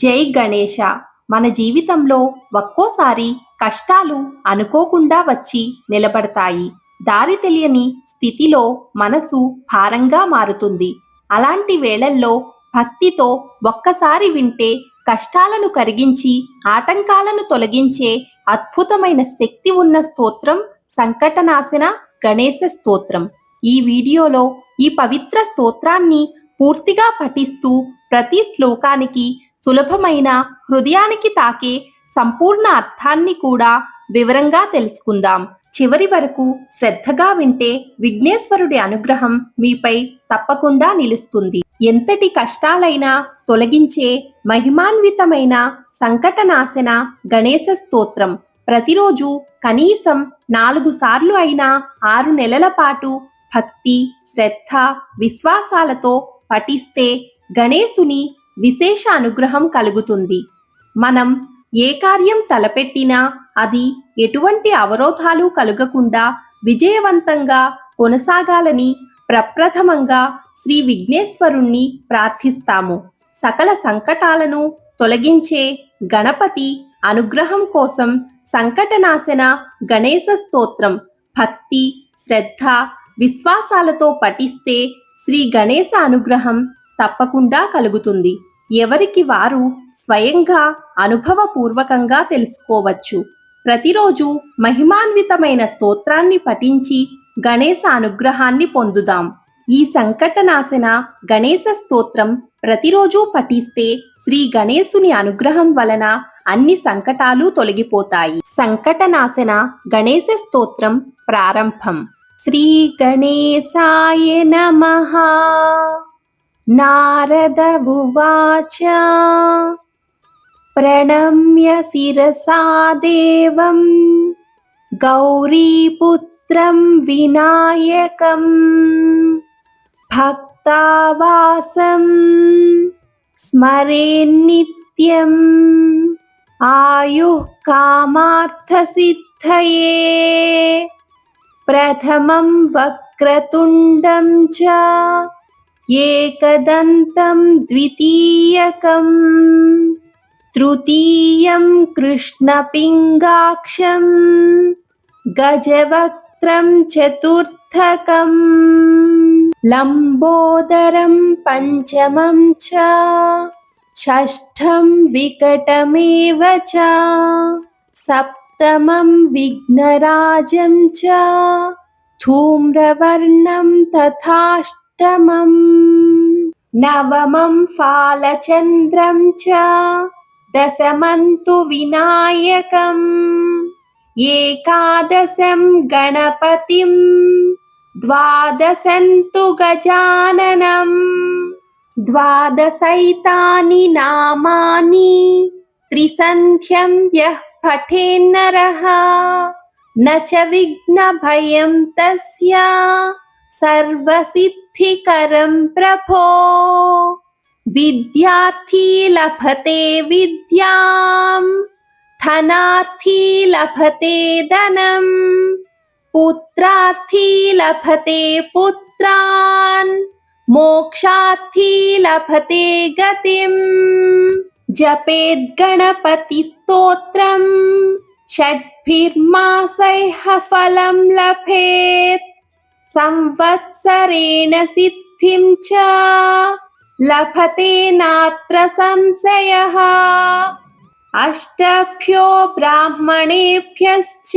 జై గణేష మన జీవితంలో ఒక్కోసారి కష్టాలు అనుకోకుండా వచ్చి నిలబడతాయి. దారి తెలియని స్థితిలో మనసు భారంగా మారుతుంది. అలాంటి వేళల్లో భక్తితో ఒక్కసారి వింటే కష్టాలను కరిగించి ఆటంకాలను తొలగించే అద్భుతమైన శక్తి ఉన్న స్తోత్రం సంకటనాశన గణేశ స్తోత్రం. ఈ వీడియోలో ఈ పవిత్ర స్తోత్రాన్ని పూర్తిగా పఠిస్తూ ప్రతి శ్లోకానికి సులభమైన హృదయానికి తాకే సంపూర్ణ అర్థాన్ని కూడా వివరంగా తెలుసుకుందాం. చివరి వరకు శ్రద్ధగా వింటే విఘ్నేశ్వరుడి అనుగ్రహం మీపై తప్పకుండా నిలుస్తుంది. ఎంతటి కష్టాలైనా తొలగించే మహిమాన్వితమైన సంకటనాశన గణేశ స్తోత్రం. ప్రతిరోజు కనీసం నాలుగు సార్లు అయినా ఆరు నెలల పాటు భక్తి శ్రద్ధ విశ్వాసాలతో పఠిస్తే గణేశుని విశేష అనుగ్రహం కలుగుతుంది. మనం ఏ కార్యం తలపెట్టినా అది ఎటువంటి అవరోధాలు కలుగకుండా విజయవంతంగా కొనసాగాలని ప్రప్రథమంగా శ్రీ విఘ్నేశ్వరుణ్ణి ప్రార్థిస్తాము. సకల సంకటాలను తొలగించే గణపతి అనుగ్రహం కోసం సంకటనాశన గణేశ స్తోత్రం భక్తి శ్రద్ధ విశ్వాసాలతో పఠిస్తే శ్రీ గణేశ అనుగ్రహం తప్పకుండా కలుగుతుంది. ఎవరికి వారు స్వయంగా అనుభవపూర్వకంగా తెలుసుకోవచ్చు. ప్రతిరోజు మహిమాన్వితమైన స్తోత్రాన్ని పఠించి గణేశ అనుగ్రహాన్ని పొందుదాం. ఈ సంకటనాశన గణేశ స్తోత్రం ప్రతిరోజు పఠిస్తే శ్రీ గణేశుని అనుగ్రహం వలన అన్ని సంకటాలు తొలగిపోతాయి. సంకటనాశన గణేశ స్తోత్రం ప్రారంభం. శ్రీ గణేశాయ నమః. नारद उवाच प्रणम्य शिरसा देवं। गौरीपुत्रं विनायकम् भक्तावासं। स्मरेन्नित्यम्। आयुः कामार्थसिद्धये प्रथमं वक्रतुण्डं च। చ ఏకదంతం ద్వితీయకం. తృతీయం కృష్ణపింగాక్షం గజవక్త్రం చతుర్థకం. లంబోదరం పంచమం చ. షష్ఠం వికటమేవ చ. సప్తమం విఘ్నరాజం చ. ధూమ్రవర్ణం తథాష్టమం నవమం ఫాలచంద్రం చ దశమంతు వినాయకం ఏకాదశం గణపతిం ద్వాదశంతు గజాననం ద్వాదశైతాని నామాని త్రిసంధ్యం యః పఠేన్నరः न च विघ्नभयं तस्य सर्वसिद्धिकरं प्रभो। विद्यार्थी लभते विद्यां, धनार्थी लभते धनम् पुत्रार्थी लभते पुत्रान्, मोक्षार्थी लभते गतिम्। जपेद्गणपतिस्तोत्रम् षड्भिर्मासैः फलं लभेत्। संवत्सरेण सिद्धिं च लभते नात्र संशयः अष्टभ्यो ब्राह्मणेभ्यश्च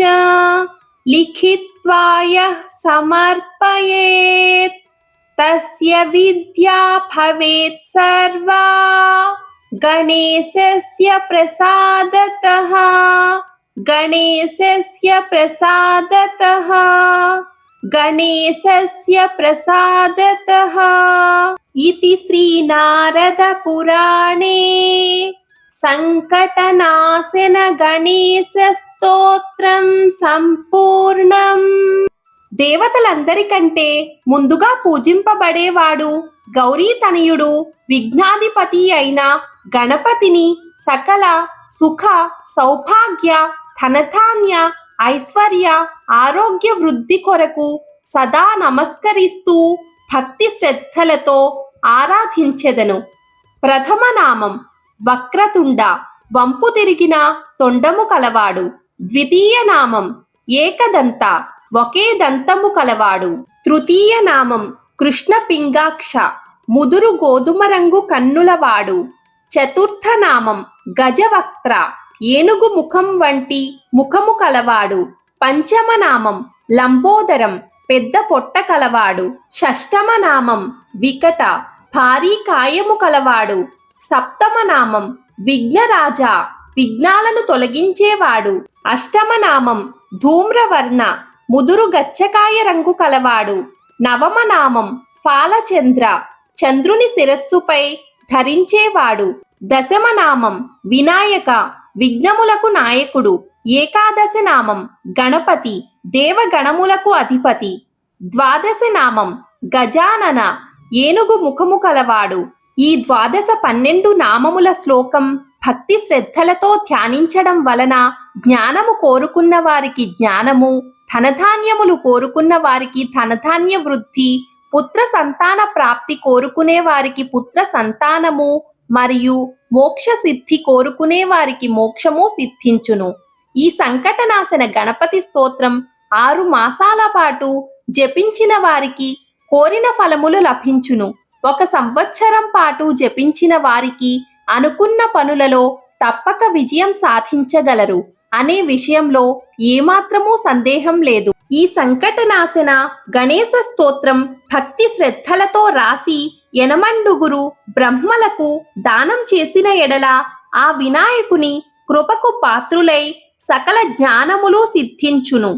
लिखित्वा यः समर्पयेत् तस्य विद्या भवेत् सर्वा गणेशस्य प्रसादतः गणेशस्य प्रसादतः गणेशस्य प्रसादतः इति श्रीनारदपुराणे सङ्कटनाशन గణేశస్తోత్రం సంపూర్ణం దేవతలందరికంటే ముందుగా పూజింపబడేవాడు గౌరీ తనయుడు విఘ్నాధిపతి అయిన గణపతిని సకల సుఖ సౌభాగ్య ధనధాన్య ఐశ్వర్య ఆరోగ్య వృద్ధి కొరకు సదా నమస్కరిస్తూ భక్తి శ్రద్ధలతో ఆరాధించెదను. ప్రథమ నామం వక్రతుండ. వంపు తిరిగిన తొండము కలవాడు. ద్వితీయ నామం ఏకదంత. ఒకే దంతము కలవాడు. తృతీయ నామం కృష్ణ పింగాక్ష ముదురు గోధుమ రంగు కన్నులవాడు. చతుర్థ నామం గజవక్త్ర ఏనుగు ముఖం వంటి ముఖము కలవాడు పంచమనామం లంబోదరం పెద్ద పొట్ట కలవాడు షష్టమనామం వికట భారీ కాయము కలవాడు సప్తమ నామం విఘ్నాలను తొలగించేవాడు అష్టమనామం ధూమ్రవర్ణ ముదురు గచ్చకాయ రంగు కలవాడు నవమ నామం ఫాలచంద్ర చంద్రుని శిరస్సుపై ధరించేవాడు దశమనామం వినాయక విఘ్నములకు నాయకుడు ఏకాదశ నామం గణపతి దేవగణములకు అధిపతి. ద్వాదశ నామం గజానన ఏనుగు ముఖము కలవాడు. ఈ ద్వాదశ పన్నెండు నామముల శ్లోకం భక్తి శ్రద్ధలతో ధ్యానించడం వలన జ్ఞానము కోరుకున్న వారికి జ్ఞానము ధనధాన్యములు కోరుకున్న వారికి ధనధాన్య వృద్ధి పుత్ర సంతాన ప్రాప్తి కోరుకునే వారికి పుత్ర సంతానము మరియు మోక్ష సిద్ధి కోరుకునే వారికి మోక్షము సిద్ధించును. ఈ సంకటనాశన గణపతి స్తోత్రం ఆరు మాసాల పాటు జపించిన వారికి కోరిన ఫలములు లభించును. ఒక సంవత్సరం పాటు జపించిన వారికి అనుకున్న పనులలో తప్పక విజయం సాధించగలరు అనే విషయంలో ఏమాత్రమూ సందేహం లేదు. ఈ సంకటనాశన గణేశ స్తోత్రం భక్తి శ్రద్ధలతో రాసి ఎనమండుగురు బ్రహ్మలకు దానం చేసిన ఎడల ఆ వినాయకుని కృపకు పాత్రులై సకల జ్ఞానములు సిద్ధించును.